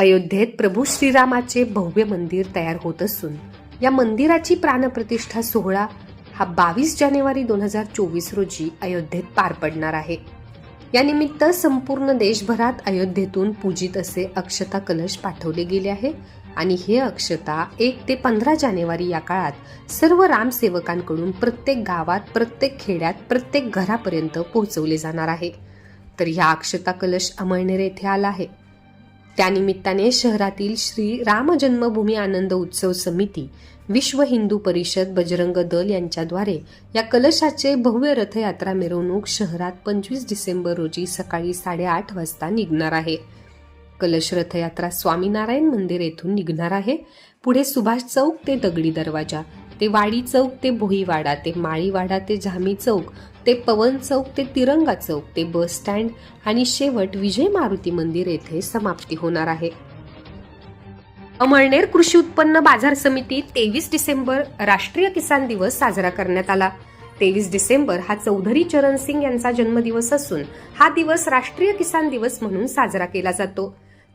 अयोध्येत प्रभू श्रीरामाचे भव्य मंदिर तयार होत असून या मंदिराची प्राणप्रतिष्ठा सोहळा हा बावीस जानेवारी दोन हजार चोवीस रोजी अयोध्येत पार पडणार आहे. या निमित्त संपूर्ण देशभरात अयोध्येतून पूजित असे अक्षता कलश पाठवले गेले आहे आणि हे अक्षता एक ते पंधरा जानेवारी या काळात सर्व रामसेवकांकडून प्रत्येक गावात प्रत्येक खेड्यात प्रत्येक घरापर्यंत पोहोचवले जाणार आहे. तर ह्या अक्षता कलश अमळनेर येथे आला आहे. त्यानिमित्ताने शहरातील श्री राम जन्मभूमी आनंद उत्सव समिती विश्व हिंदू परिषद बजरंग दल यांच्याद्वारे या कलशाचे भव्य रथयात्रा मिरवणूक शहरात पंचवीस डिसेंबर रोजी सकाळी साडेआठ वाजता निघणार आहे. कलश रथयात्रा स्वामीनारायण मंदिर येथून निघणार आहे. पुढे सुभाष चौक ते दगडी दरवाजा ते वाडी चौक ते भोईवाडा ते माळीवाडा ते झामी चौक ते पवन चौक ते तिरंगा चौक ते बस स्टँड आणि शेवट विजय मारुती मंदिर येथे समाप्ती होणार आहे. अमळनेर कृषी उत्पन्न बाजार समिती तेवीस डिसेंबर राष्ट्रीय किसान दिवस साजरा करण्यात आला. तेवीस डिसेंबर हा चौधरी चरण सिंग यांचा जन्मदिवस असून हा दिवस राष्ट्रीय किसान दिवस म्हणून साजरा केला जातो.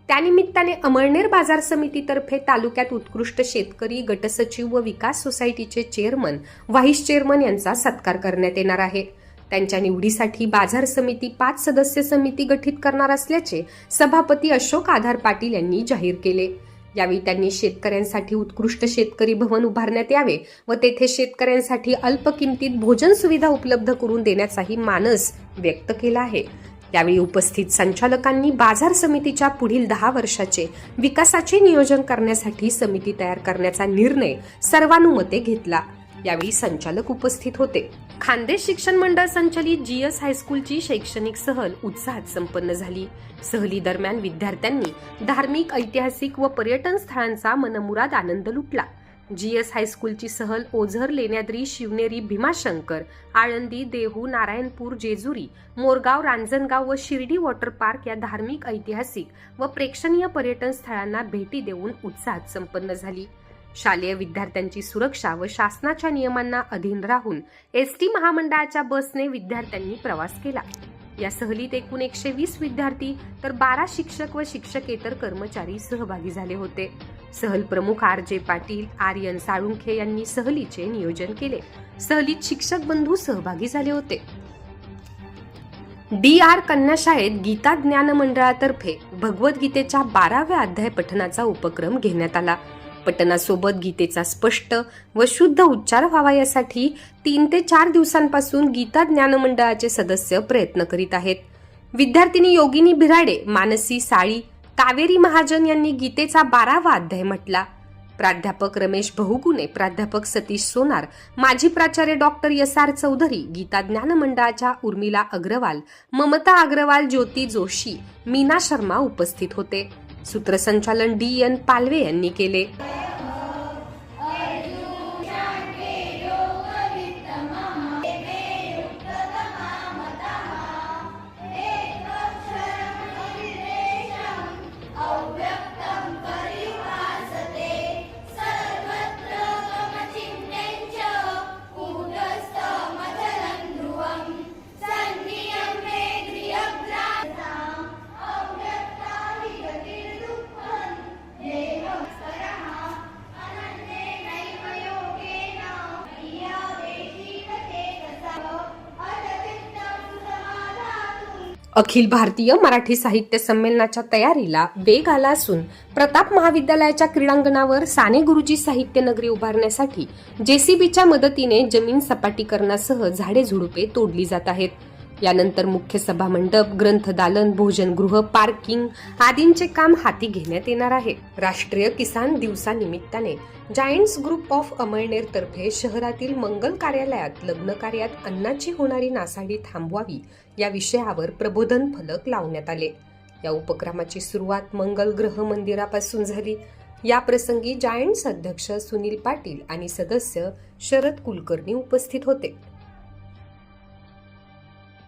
त्यानिमित्ताने अमळनेर बाजार समितीतर्फे तालुक्यात उत्कृष्ट शेतकरी गटसचिव व विकास सोसायटीचे चेअरमन व्हाईस चेअरमन यांचा सत्कार करण्यात येणार आहे. त्यांच्या निवडीसाठी बाजार समिती पाच सदस्य समिती गठीत करणार असल्याचे सभापती अशोक आधार पाटील यांनी जाहीर केले. यावेळी त्यांनी शेतकऱ्यांसाठी उत्कृष्ट शेतकरी भवन उभारण्यात यावे व तेथे शेतकऱ्यांसाठी अल्प किमतीत भोजन सुविधा उपलब्ध करून देण्याचाही मानस व्यक्त केला आहे. यावेळी उपस्थित संचालकांनी बाजार समितीच्या पुढील दहा वर्षाचे विकासाचे नियोजन करण्यासाठी समिती तयार करण्याचा निर्णय सर्वानुमते घेतला. यावेळी संचालक उपस्थित होते. खानदेश शिक्षण मंडळ संचलित जीएस हायस्कूलची शैक्षणिक सहल उत्साहात संपन्न झाली. सहली दरम्यान विद्यार्थ्यांनी धार्मिक ऐतिहासिक व पर्यटन स्थळांचा मनमुराद आनंद लुटला. जी एस हायस्कूलची सहल ओझर लेण्याद्री शिवनेरी भीमाशंकर आळंदी देहू नारायणपूर जेजुरी मोरगाव रांजणगाव व शिर्डी वॉटर पार्क या धार्मिक ऐतिहासिक व प्रेक्षणीय पर्यटन स्थळांना भेटी देऊन उत्साहात संपन्न झाली. शालेय विद्यार्थ्यांची सुरक्षा व शासनाच्या नियमांना अधीन राहून एस टी महामंडळाच्या बसने विद्यार्थ्यांनी प्रवास केला. या सहलीत एकूण एकशे वीस विद्यार्थी तर बारा शिक्षक व शिक्षकेतर कर्मचारी सहभागी झाले होते. सहल प्रमुख आर जे पाटील आर्यन साळुंखे यांनी सहलीचे नियोजन केले. सहलीत शिक्षक बंधू सहभागी झाले होते. डी आर कन्या शाळेत गीता ज्ञान मंडळातर्फे भगवद्गीतेच्या बाराव्या अध्याय पठनाचा उपक्रम घेण्यात आला. पठनासोबत गीतेचा स्पष्ट व शुद्ध उच्चार व्हावा यासाठी तीन ते चार दिवसांपासून गीता ज्ञान मंडळाचे सदस्य प्रयत्न करीत आहेत. विद्यार्थिनी योगिनी भिराडे मानसी साळी कावेरी महाजन यांनी गीतेचा बारावा अध्याय म्हटला. प्राध्यापक रमेश बहुगुणे प्राध्यापक सतीश सोनार माजी प्राचार्य doctor S R Chaudhari Gita Gyan मंडळाच्या उर्मिला अग्रवाल ममता अग्रवाल ज्योती जोशी मीना शर्मा उपस्थित होते. सूत्रसंचालन डी एन पालवे यांनी केले. अखिल भारतीय मराठी साहित्य संमेलनाच्या तयारीला वेग आला असून प्रताप महाविद्यालयाच्या क्रीडांगणावर साने गुरुजी साहित्य नगरी उभारण्यासाठी जेसीबीच्या मदतीने जमीन सपाटीकरणासह झाडे झुडुपे तोडली जात आहेत. यानंतर मुख्य सभा मंडप ग्रंथ दालन भोजनगृह पार्किंग आदींचे काम हाती घेण्यात येणार आहे. राष्ट्रीय किसान दिवसानिमित्ताने जायंट्स ग्रुप ऑफ अमळनेर तर्फे शहरातील मंगल कार्यालयात लग्न कार्यात अन्नाची होणारी नासाडी थांबवावी या विषयावर प्रबोधन फलक लावण्यात आले. या उपक्रमाची सुरुवात मंगल ग्रह मंदिरापासून झाली. या प्रसंगी जायंट्स अध्यक्ष सुनील पाटील आणि सदस्य शरद कुलकर्णी उपस्थित होते.